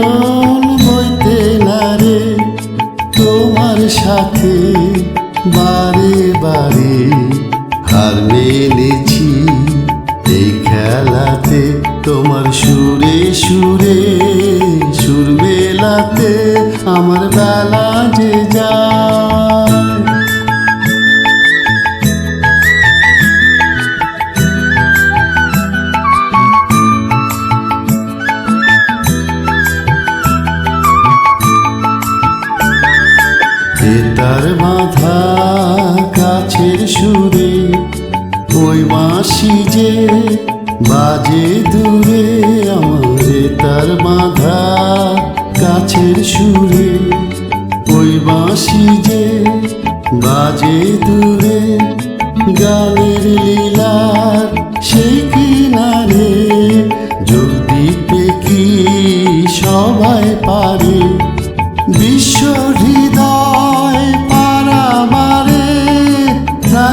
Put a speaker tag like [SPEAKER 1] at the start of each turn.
[SPEAKER 1] বেদন বইতে নারে তোমার সাথে বারে বারে হার মেনেছি এই খেলাতে তোমার সুরে সুরে, সুর মেলাতে আমার বেলা যে যায়। তার বাঁধা গাছের সুরে, ওই বাঁশি যে বাজে দূরে, আমার তার বাঁধা গাছের সুরে, ওই বাঁশি যে বাজে দূরে, গানের লীলার সেই